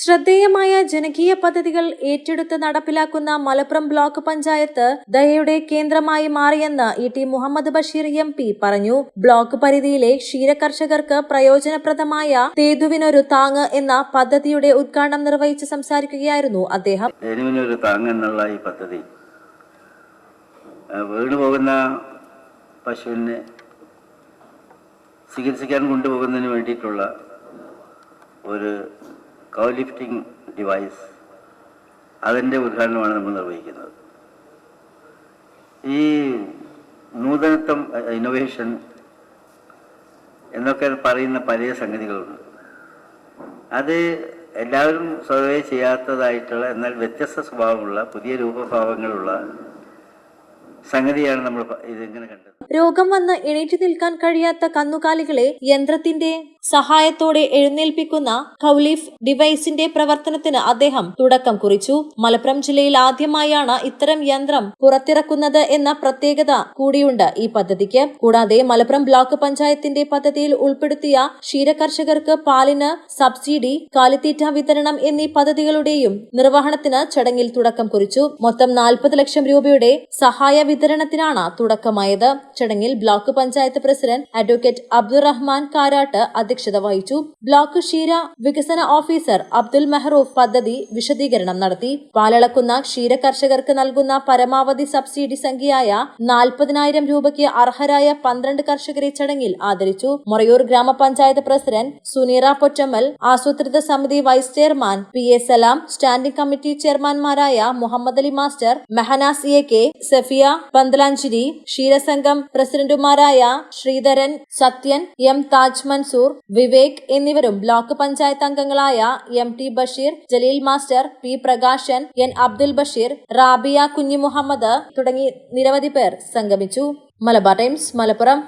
ശ്രദ്ധേയമായ ജനകീയ പദ്ധതികൾ ഏറ്റെടുത്ത് നടപ്പിലാക്കുന്ന മലപ്പുറം ബ്ലോക്ക് പഞ്ചായത്ത് ദയയുടെ കേന്ദ്രമായി മാറിയെന്ന് E T Muhammad Basheer M P പറഞ്ഞു. ബ്ലോക്ക് പരിധിയിലെ ക്ഷീരകർഷകർക്ക് പ്രയോജനപ്രദമായ തേതുവിനൊരു താങ് എന്ന പദ്ധതിയുടെ ഉദ്ഘാടനം നിർവഹിച്ച് സംസാരിക്കുകയായിരുന്നു അദ്ദേഹം. തേതുവിനൊരു താങ്ങ് എന്നുള്ള ഈ പദ്ധതി വീണു പശുവിനെ ചികിത്സിക്കാൻ കൊണ്ടുപോകുന്നതിന് വേണ്ടിയിട്ടുള്ള ഒരു കൗ ലിഫ്റ്റിംഗ് ഡിവൈസ് അതിന്റെ ഉദ്ഘാടനമാണ് നമ്മൾ നിർവഹിക്കുന്നത്. ഈ നൂതനത്വം ഇന്നോവേഷൻ എന്നൊക്കെ പറയുന്ന പല സംഗതികളുണ്ട്. അത് എല്ലാവരും സ്വതവേ ചെയ്യാത്തതായിട്ടുള്ള എന്നാൽ വ്യത്യസ്ത സ്വഭാവമുള്ള പുതിയ രൂപഭാവങ്ങളുള്ള സംഗതിയാണ് നമ്മൾ ഇതിങ്ങനെ കണ്ടത്. രോഗം വന്ന് എണീറ്റ് നിൽക്കാൻ കഴിയാത്ത കന്നുകാലികളെ യന്ത്രത്തിന്റെ സഹായത്തോടെ എഴുന്നേൽപ്പിക്കുന്ന കൌലീഫ് ഡിവൈസിന്റെ പ്രവർത്തനത്തിന് അദ്ദേഹം തുടക്കം കുറിച്ചു. മലപ്പുറം ജില്ലയിൽ ആദ്യമായാണ് ഇത്തരം യന്ത്രം പുറത്തിറക്കുന്നത് എന്ന പ്രത്യേകത കൂടിയുണ്ട് ഈ പദ്ധതിക്ക്. കൂടാതെ മലപ്പുറം ബ്ലോക്ക് പഞ്ചായത്തിന്റെ പദ്ധതിയിൽ ഉൾപ്പെടുത്തിയ ക്ഷീരകർഷകർക്ക് പാലിന് സബ്സിഡി കാലിത്തീറ്റ വിതരണം എന്നീ പദ്ധതികളുടെയും നിർവഹണത്തിന് ചടങ്ങിൽ തുടക്കം കുറിച്ചു. മൊത്തം നാൽപ്പത് ലക്ഷം രൂപയുടെ സഹായ വിതരണത്തിനാണ് തുടക്കമായത്. ചടങ്ങിൽ block panchayat president advocate Abdurahman Karat അധ്യക്ഷത വഹിച്ചു. ബ്ലോക്ക് ക്ഷീര വികസന ഓഫീസർ അബ്ദുൽ മെഹ്റൂഫ് പദ്ധതി വിശദീകരണം നടത്തി. പാലളക്കുന്ന ക്ഷീര കർഷകർക്ക് നൽകുന്ന പരമാവധി സബ്സിഡി സംഖ്യയായ നാൽപ്പതിനായിരം രൂപയ്ക്ക് അർഹരായ പന്ത്രണ്ട് കർഷകരെ ചടങ്ങിൽ ആദരിച്ചു. മൊറയൂർ ഗ്രാമപഞ്ചായത്ത് പ്രസിഡന്റ് സുനീറ പൊറ്റമ്മൽ ആസൂത്രിത സമിതി vice chairman P A Salam standing committee ചെയർമാൻമാരായ Muhammad Ali master Mehnaz A K Safiya Panthalanchiri ക്ഷീരസംഘം പ്രസിഡന്റുമാരായ ശ്രീധരൻ സത്യൻ എം താജ് മൻസൂർ വിവേക് എന്നിവരും ബ്ലോക്ക് പഞ്ചായത്ത് അംഗങ്ങളായ M T Basheer Jaleel master P Prakashan N Abdul Basheer Rabiya Kunhi Muhammad തുടങ്ങി നിരവധി പേർ സംഗമിച്ചു. Malabar times Malappuram.